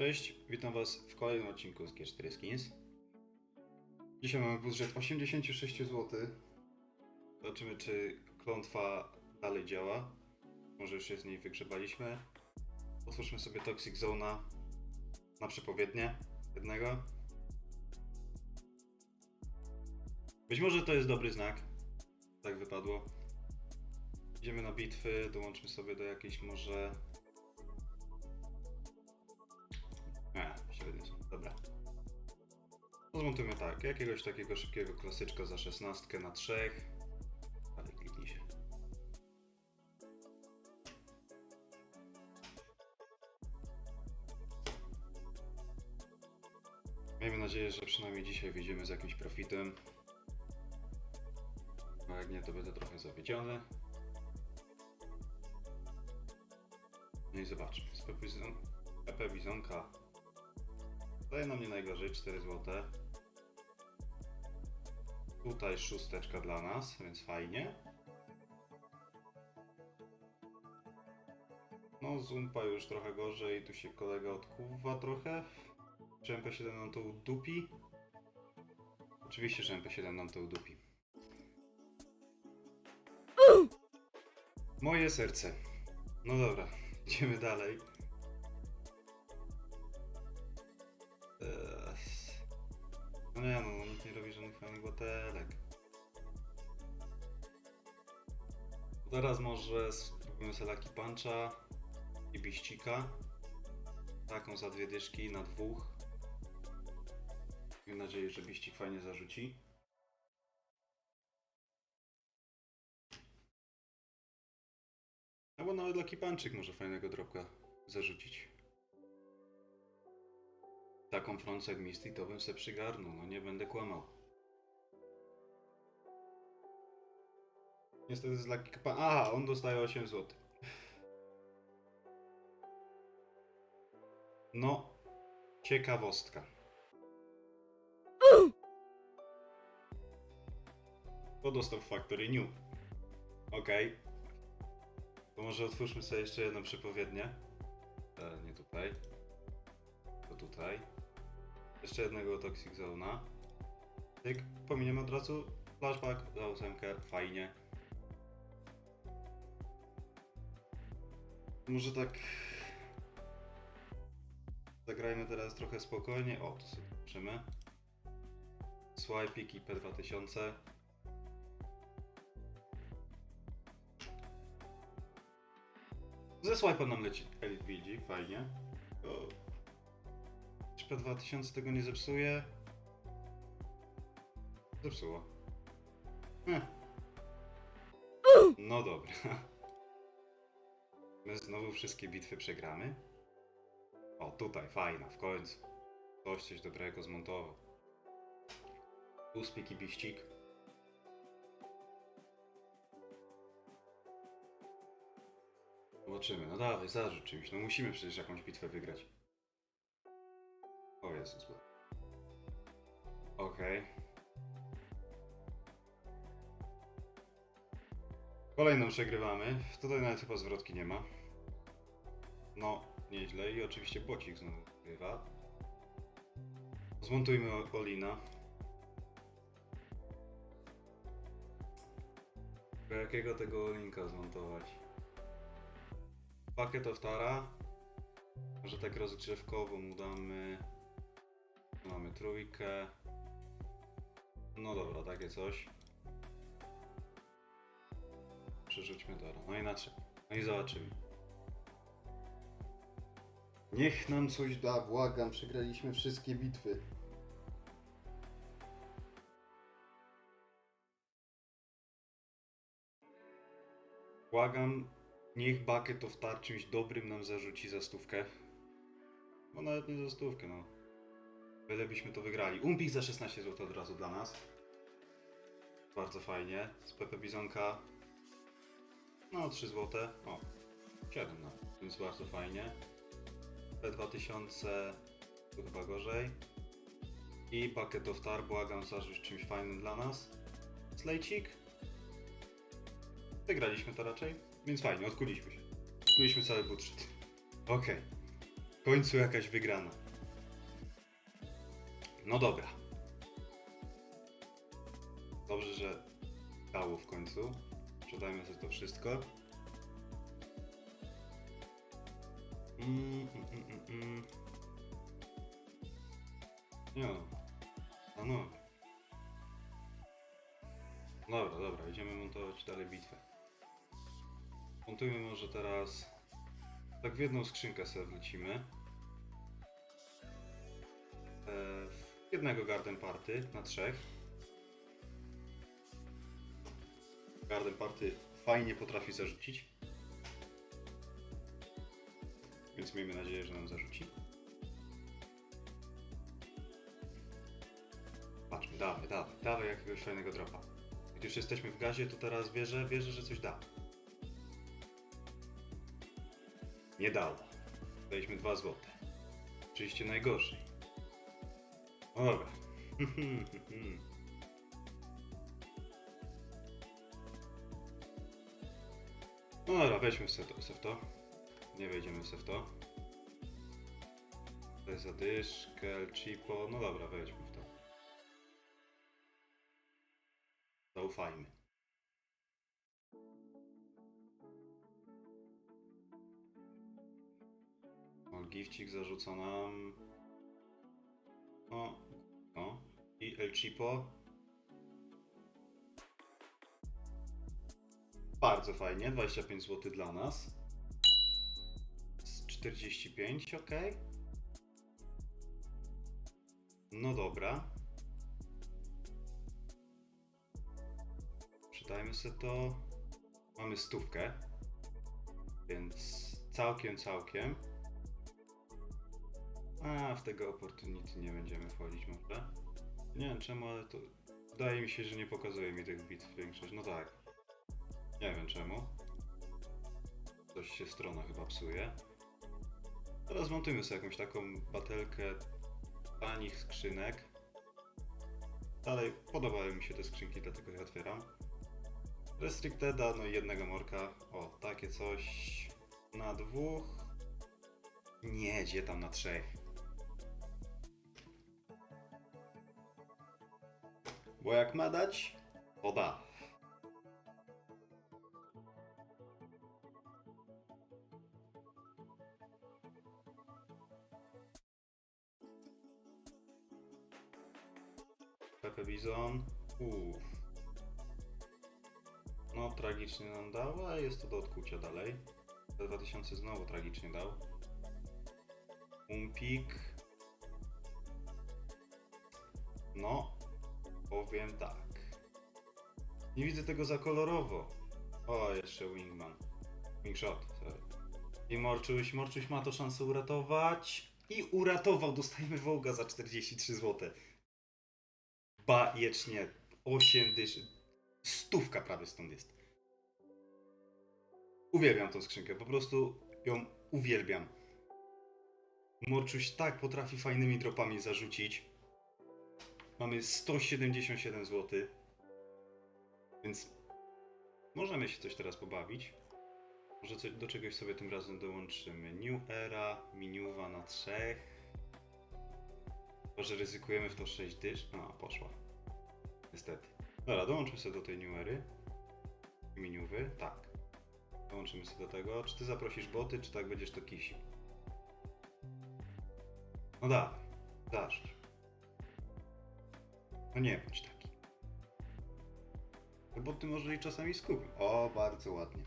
Cześć, witam Was w kolejnym odcinku z G4 Skins. Dzisiaj mamy budżet 86 zł. Zobaczymy, czy klątwa dalej działa. Może już się z niej wygrzebaliśmy. Otwórzmy sobie Toxic Zona na przepowiednie jednego. Być może to jest dobry znak. Tak wypadło. Idziemy na bitwy, dołączmy sobie do jakiejś może zmontujmy tak, jakiegoś takiego szybkiego klasyczka za 16 na 3. Ale kliknij się. Miejmy nadzieję, że przynajmniej dzisiaj wyjdziemy z jakimś profitem. A jak nie, to będę trochę zawiedziony. No i zobaczmy. PP Bizonka daje nam nie najgorzej 4 zł. Tutaj szósteczka dla nas, więc fajnie. No, Zumpa już trochę gorzej, tu się kolega odkuwa trochę. Czy MP7 nam to udupi? Oczywiście, że MP7 nam to udupi. Moje serce. No dobra, idziemy dalej. Eee, No nie no, nie robi żadnych fajnych botelek. Teraz może spróbujemy sobie Lucky Puncha i biścika. Taką za dwie dyszki na dwóch. Mam nadzieję, że biścik fajnie zarzuci. Albo nawet Lucky Punchik może fajnego dropka zarzucić. Taką frącę jak Misty to bym se przygarnął, no nie będę kłamał. Niestety z Lucky Pan... Aha, on dostaje 8 zł. No, ciekawostka. To dostał Factory New. Okej. To może otwórzmy sobie jeszcze jedną przepowiednię. E, nie tutaj. To tutaj. Jeszcze jednego Toxic Zona. Tyk, pominiemy od razu flashback za ósemkę, fajnie. Może tak... Zagrajmy teraz trochę spokojnie. O, tu sobie zobaczymy. Swipeik i P2000. Ze swipe'a nam leci Elite BG, fajnie. To... Czy P2000 tego nie zepsuje? Zepsuło. No dobra. My znowu wszystkie bitwy przegramy? O, tutaj, fajna, w końcu. Ktoś coś dobrego zmontował. Uspik i biścik. Zobaczymy, no dawaj, zarzuć czymś. No musimy przecież jakąś bitwę wygrać. O Jezus. Okej. Kolejną przegrywamy. Tutaj nawet chyba zwrotki nie ma. No, nieźle. I oczywiście bocik znowu wygrywa. Zmontujmy Olina. Tylko Jakiego tego Olinka zmontować? Pakiet of Tara. Może tak rozgrzewkowo mu damy. Mamy trójkę. No dobra, takie coś. Przerzućmy do No i na trzy. No i zobaczymy. Niech nam coś da, błagam, przegraliśmy wszystkie bitwy. Błagam, niech Bucket of Tar czymś dobrym nam zarzuci za stówkę. Bo nawet nie za stówkę, no. Byle byśmy to wygrali. Umpik za 16 zł od razu dla nas. Bardzo fajnie. Z Pepe Bizonka. No, 3 zł. O, 7 no. Więc bardzo fajnie. P2000 tu chyba gorzej. I Bucket of Tar, błagam, zarzuć czymś fajnym dla nas. Slejcik. Wygraliśmy to raczej, więc fajnie, odkuliśmy się. Odkuliśmy cały budżet. Okej. W końcu jakaś wygrana. No dobra. Dobrze, że dało w końcu. Sprzedajmy sobie to wszystko. Mm, mm, mm, mm, mm. No. Panowie. Dobra, dobra, idziemy montować dalej bitwę. Montujmy może teraz... Tak w jedną skrzynkę sobie wlecimy. Jednego Garden Party na trzech. Garden Party fajnie potrafi zarzucić. Więc miejmy nadzieję, że nam zarzuci. Patrzmy, dawaj, dawaj, dawaj jakiegoś fajnego dropa. Gdy już jesteśmy w gazie, to teraz wierzę, wierzę, że coś da. Nie dało. Daliśmy 2 złote. Oczywiście najgorzej. Dobra. No dobra, weźmy se to, se w to. Nie wejdziemy se w to. Jest zadyszkę, Chipo. No dobra, wejdźmy w to. Zaufajmy. O, gifcik zarzuca nam. No. El Chipo. Bardzo fajnie, 25 zł dla nas. Z 45, ok. No dobra. Przydajmy sobie to. Mamy stówkę. Więc całkiem, całkiem. A, w tego opportunity nie będziemy wchodzić może. Nie wiem czemu, ale to... Wydaje mi się, że nie pokazuje mi tych bitw większość. No tak. Nie wiem czemu. Coś się strona chyba psuje. Teraz montujmy sobie jakąś taką batelkę tanich skrzynek. Dalej podobają mi się te skrzynki, dlatego je otwieram. Restricteda, no i jednego morka. O, takie coś na dwóch. Nie, gdzie tam na trzech. Bo jak ma dać, to da. Pepe Bizon. Uff. No, tragicznie nam dał, a jest to do odkucia dalej. Te 2000 znowu tragicznie dał. Umpik. No, powiem tak. Nie widzę tego za kolorowo. O, jeszcze Wingman. Wingshot, sorry. I Morczuś, Morczuś ma to szansę uratować. I uratował, dostajemy Wołga za 43 zł. Bajecznie. 8 dysz. Stówka prawie stąd jest. Uwielbiam tą skrzynkę, po prostu ją uwielbiam. Morczuś tak potrafi fajnymi dropami zarzucić. Mamy 177 zł. Więc możemy się coś teraz pobawić. Może coś, do czegoś sobie tym razem dołączymy. New Era, Miniuwa na trzech. Może ryzykujemy w to 6 dysz? A, poszła. Niestety. Dobra, dołączmy sobie do tej New Ery. Miniuwy, tak. Dołączymy sobie do tego. Czy ty zaprosisz boty, czy tak będziesz to kisił? No dawaj, dasz. No nie bądź taki. Te boty może i czasami skupią. O, bardzo ładnie.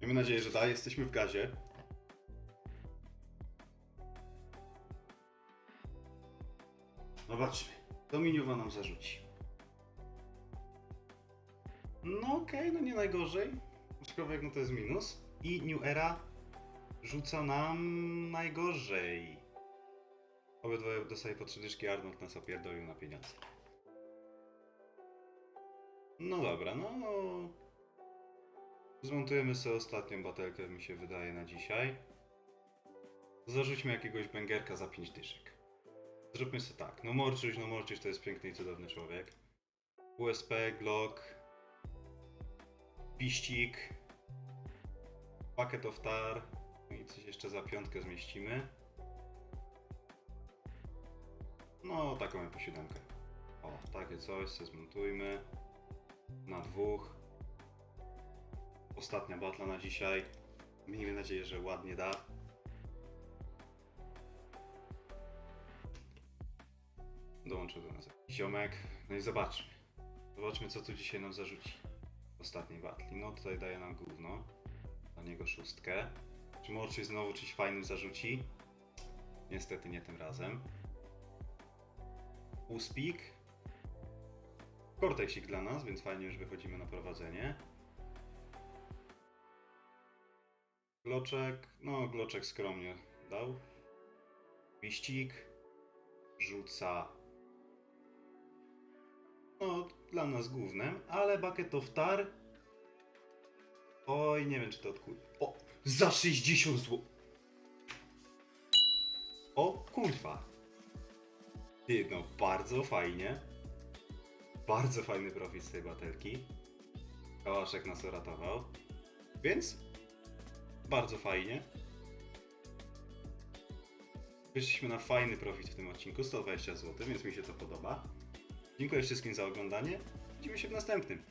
Miejmy nadzieję, że dalej jesteśmy w gazie. Zobaczmy. To miniowa nam zarzuci. No okej, no nie najgorzej. Aczkolwiek no to jest minus. I New Era rzuca nam najgorzej. Obydwoje dostaje po trzy dyszki, Arnold nas opierdolił na pieniądze. No dobra, no... Zmontujemy sobie ostatnią batelkę, mi się wydaje, na dzisiaj. Zarzućmy jakiegoś bęgerka za 5 dyszek. Zróbmy sobie tak. No Morczyś, no Morczyś to jest piękny i cudowny człowiek. USP, Glock, Piścik, Bucket of tar. I coś jeszcze za piątkę zmieścimy. No, taką ja po siódemkę. O, takie coś, co zmontujmy. Na dwóch. Ostatnia batla na dzisiaj. Miejmy nadzieję, że ładnie da. Dołączył do nas ziomek. No i zobaczmy. Zobaczmy, co tu dzisiaj nam zarzuci. Ostatniej batli. No tutaj daje nam gówno. Dla niego szóstkę. Czy Morczy znowu czymś fajnym zarzuci? Niestety nie tym razem. Uspik. Korteksik dla nas, więc fajnie, że wychodzimy na prowadzenie. Gloczek, no Gloczek skromnie dał. Wiścik. Rzuca. No, dla nas głównym, ale Bucket of Tar. Oj, nie wiem czy to odkuj. Za 60 zł. O, kurwa. Ty, no bardzo fajnie. Bardzo fajny profit z tej batelki. Kałaszek nas uratował. Więc bardzo fajnie. Wyszliśmy na fajny profit w tym odcinku, 120 zł, więc mi się to podoba. Dziękuję wszystkim za oglądanie. Widzimy się w następnym.